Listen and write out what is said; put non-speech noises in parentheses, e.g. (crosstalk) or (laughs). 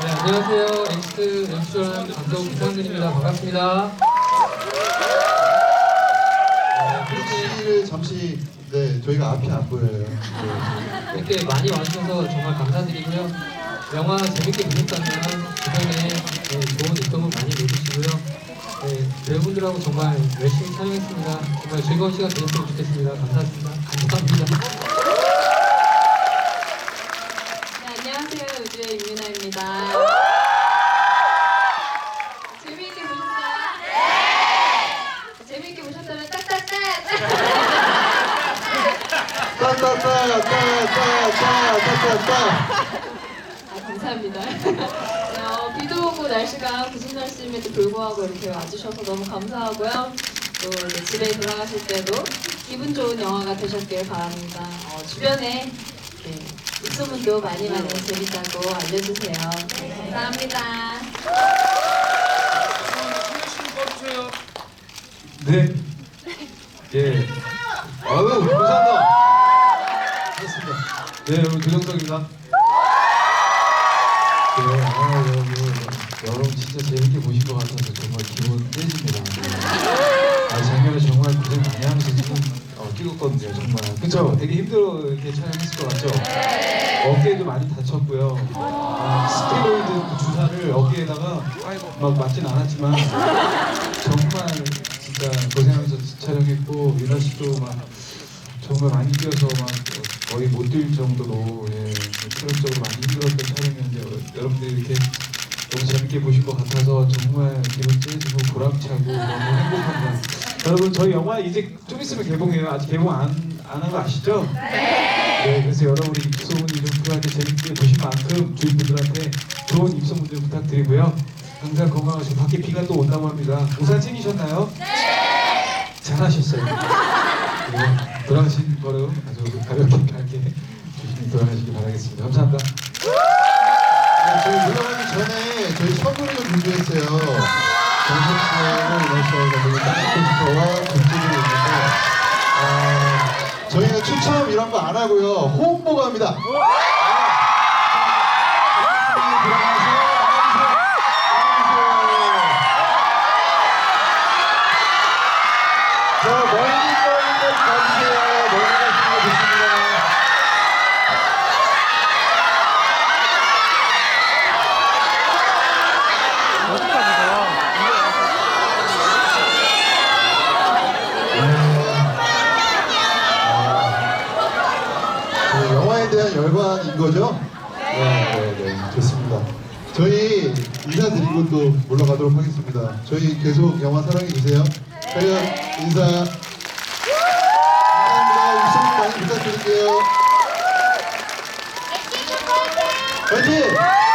안녕하세요. 엑스트 연출한 감독 이상근입니다. 반갑습니다. 혹시 잠시 네 저희가 앞이 안 보여요. 네. 이렇게 많이 와주셔서 정말 감사드리고요. 영화 재밌게 보셨다면 주변에 네, 좋은 입소문 많이 내주시고요. 네, 배우분들하고 정말 열심히 촬영했습니다. 정말 즐거운 시간 되셨으면 좋겠습니다. 감사합니다. 감사합니다. 아, 감사합니다. 네, 어, 비도 오고 날씨가 구신 날씨임에도 불구하고 이렇게 와주셔서 너무 감사하고요. 또 이제 집에 돌아가실 때도 기분 좋은 영화가 되셨길 바랍니다. 어, 주변에 네, 입소문도 많이 많이 재밌다고 알려주세요. 네, 감사합니다. 네. 예. 아유, 감사합니다. 반갑습니다. 네, 여러분, 조정석입니다. 네, 아, 여러분, 여러분 진짜 재밌게 보신 것 같아서 정말 기분 떼집니다. 네. 아, 작년에 정말 고생 많이 하면서 지금 어, 찍었거든요, 정말. 그쵸? 되게 힘들어 이렇게 촬영했을 것 같죠? 어깨도 많이 다쳤고요. 아, 스테로이드 그 주사를 어깨에다가 막 맞진 않았지만 정말 진짜 고생하면서 촬영했고 유나 씨도 막 정말 많이 뛰어서 막 거의 못 뛸 정도로 예, 체력적으로 많이 힘들었던 촬영이었는데 어, 여러분들이 이렇게 너무 재밌게 보실 것 같아서 정말 기분 째지고 보람차고 너무 행복합니다. (laughs) 여러분 저희 영화 이제 좀 있으면 개봉해요. 아직 개봉 안 안 한 거 아시죠? 네. 그래서 여러분이 입소문 이름들한테 재밌게 보신 만큼 주위 분들한테 좋은 입소문들 부탁드리고요. 항상 건강하시고 밖에 비가 또 온다고 합니다. 우산 챙기셨나요? 네. 잘하셨어요. 네, 돌아가신 거로 아주 가볍게 밝게 조심히 돌아가시기 바라겠습니다. 감사합니다. 네, 저희 올라가기 전에 저희 선물을 좀 준비했어요. 이런 씨하고 그리고 땅콩스터와 굿즈들이 있는데 어, 저희는 추첨 이런 거 안 하고요. 홍보가 합니다. 좋습니다. 그 열광인 거죠? 네, 네, 네, 좋습니다. 저희 인사드리고 또 올라가도록 하겠습니다. 저희 계속 영화 사랑해 주세요. 저희가 인사 해주세요. 파이팅!